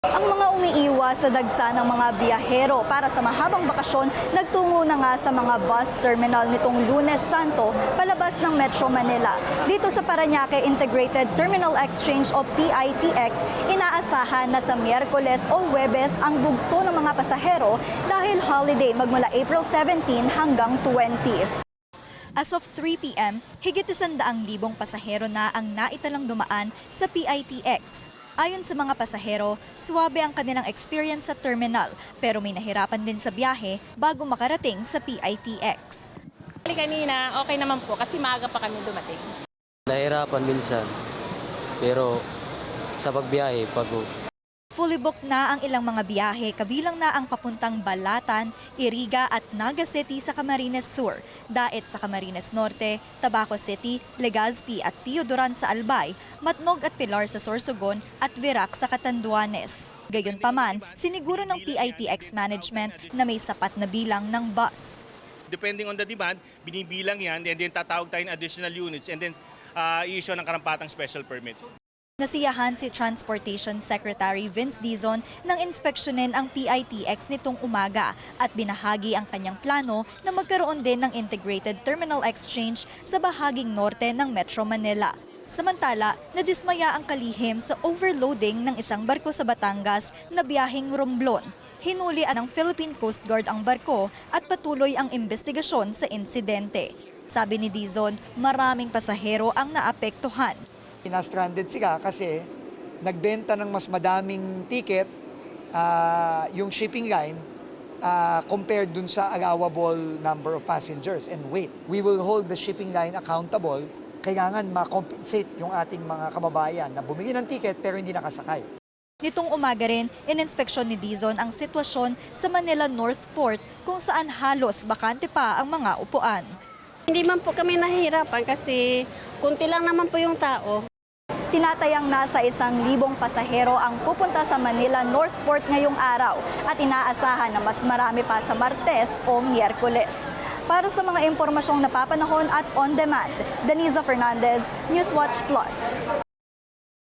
Ang mga umiiwas sa dagsa ng mga biyahero para sa mahabang bakasyon nagtungo na nga sa mga bus terminal nitong Lunes Santo palabas ng Metro Manila. Dito sa Paranaque Integrated Terminal Exchange o PITX, inaasahan na sa Miyerkules o Webes ang bugso ng mga pasahero dahil holiday magmula April 17 hanggang 20. As of 3 p.m., higit isandaang libong pasahero na ang naitalang dumaan sa PITX. Ayon sa mga pasahero, swabe ang kanilang experience sa terminal pero may nahirapan din sa biyahe bago makarating sa PITX. Kanina, okay naman po kasi maaga pa kami dumating. Nahirapan minsan. Pero sa pagbiyahe, pagod. Fully booked na ang ilang mga biyahe kabilang na ang papuntang Balatan, Iriga at Naga City sa Camarines Sur, Daet sa Camarines Norte, Tabaco City, Legazpi at Teodoran sa Albay, Matnog at Pilar sa Sorsogon at Virac sa Catanduanes. Gayunpaman, siniguro ng PITX management na may sapat na bilang ng bus. Depending on the demand, binibilang yan and then tatawag tayo ng additional units and then uh, i-issue ng karampatang special permit. Nasiyahan si Transportation Secretary Vince Dizon nang inspeksyonin ang PITX nitong umaga at binahagi ang kanyang plano na magkaroon din ng integrated terminal exchange sa bahaging norte ng Metro Manila. Samantala, nadismaya ang kalihim sa overloading ng isang barko sa Batangas na biyaheng Romblon. Hinuli ng Philippine Coast Guard ang barko at patuloy ang investigasyon sa insidente. Sabi ni Dizon, maraming pasahero ang naapektuhan. Na-stranded sila kasi nagbenta ng mas madaming ticket ah, yung shipping line ah, compared dun sa allowable number of passengers and weight. We will hold the shipping line accountable. Kailangan ma-compensate yung ating mga kababayan na bumili ng ticket pero hindi nakasakay. Nitong umaga rin, ininspeksyon ni Dizon ang sitwasyon sa Manila North Port kung saan halos bakante pa ang mga upuan. Hindi man po kami nahihirapan kasi kunti lang naman po yung tao. Tinatayang nasa isang libong pasahero ang pupunta sa Manila North Port ngayong araw at inaasahan na mas marami pa sa Martes o Miyerkules. Para sa mga impormasyong napapanahon at on demand, Deniza Fernandez, Newswatch Plus.